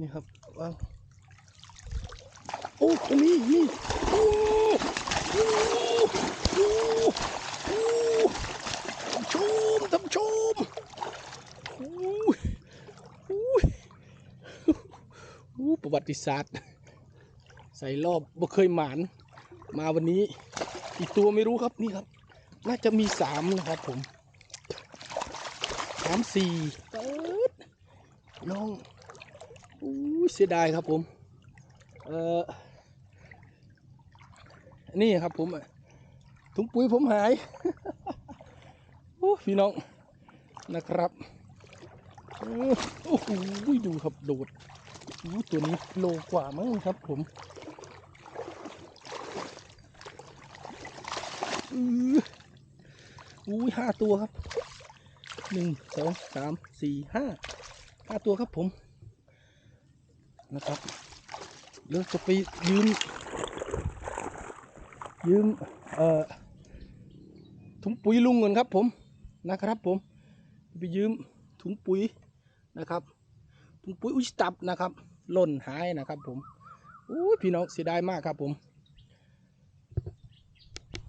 นี่ครับว้างโอ้ตรงนี้นี่โอ้โอ้โอ้โอ้ชมท่านชมโอ้โอ้โอ้ประวัติศาสตร์ ใส่รอบบ่เคยหมานมาวันนี้อีกตัวไม่รู้ครับนี่ครับ น่าจะมีสามนะครับผมสามสี่เปิดน้อง เสียดายครับผม เอ่อนี่ครับผมถุงปุ๋ยผมหายโอ้พี่น้องนะครับโอ้โหดูครับโดดตัวนี้โลกว่ามั้งครับผมอุ้ยห้าตัวครับหนึ่งสองสามสี่ห้าห้าตัวครับผม นะครับแล้วจะไปยืมยืมเอ่อถุงปุ๋ยลุงก่อนครับผมนะครับผมไปยืมถุงปุ๋ยนะครับถุงปุ๋ยอุยตับนะครับหล่นหายนะครับผมอุ้ยพี่น้องเสียดายมากครับผม